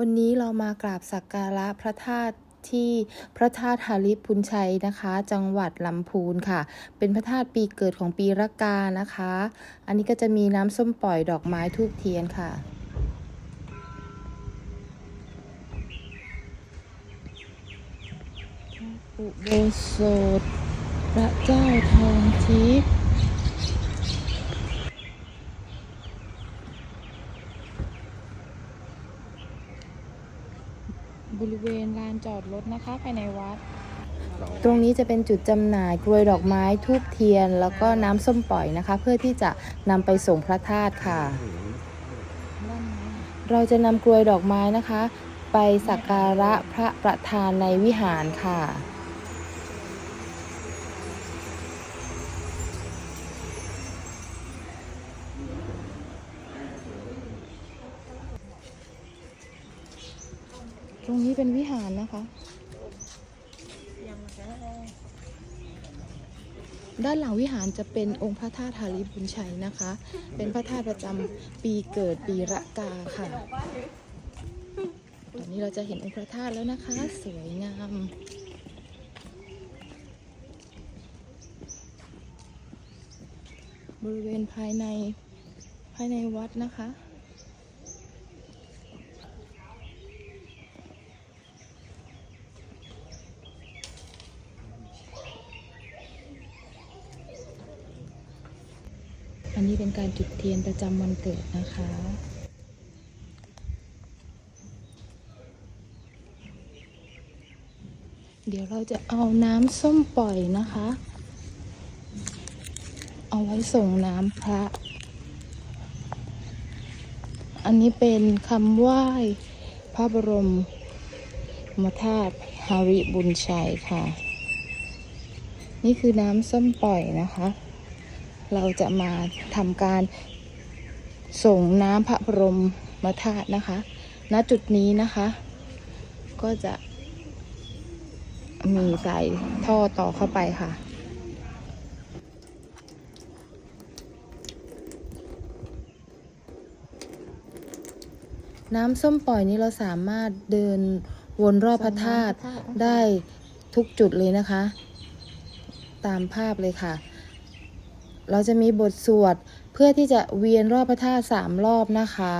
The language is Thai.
วันนี้เรามากราบสักการะพระธาตุที่พระธาตุหาริพุนชัยนะคะ จังหวัดลำพูนค่ะ เป็นพระธาตุปีเกิดของปีระกานะคะ อันนี้ก็จะมีน้ำส้มปล่อยดอกไม้ทูบเทียนค่ะอุโบสถพระเจ้าทองทิพย์ บริเวณลานจอดรถนะคะภายในวัด ตรงนี้จะเป็นจุดจำหน่ายกลวยดอกไม้ทูบเทียน แล้วก็น้ำส้มปล่อยนะคะ เพื่อที่จะนำไปส่งพระธาตุค่ะ เราจะนำกลวยดอกไม้นะคะ ไปสักการะพระประธานในวิหารค่ะ ตรงนี้เป็นวิหารนะคะ ด้านหลังวิหารจะเป็นองค์พระธาตุหาริบุญชัยนะคะ เป็นพระธาตุประจำปีเกิดปีระกาค่ะ ตอนนี้เราจะเห็นองค์พระธาตุแล้วนะคะ สวยงามบริเวณภายในภายในวัดนะคะ อั นี้เป็นการจุดเทียนประจำวันเกิดนะคะ เดี๋ยวเราจะเอาน้ำส้มปล่อยนะคะ เอาไว้ส่งน้ำพระ อันนี้เป็นคำไหว้พระบรมมธาตุฮาริบุญชัยค่ะ นี่คือน้ำส้มปล่อยนะคะ เราจะมาทำการส่งน้ำพระบรมมธาตุนะคะ ณ จุดนี้นะคะ ก็จะมีสายท่อต่อเข้าไปค่ะน้ำส้มปล่อยนี้เราสามารถเดินวนรอบพระธาตุได้ทุกจุดเลยนะคะ ตามภาพเลยค่ะ เราจะมีบทสวดเพื่อที่จะเวียนรอบพระธาตุสามรอบนะคะ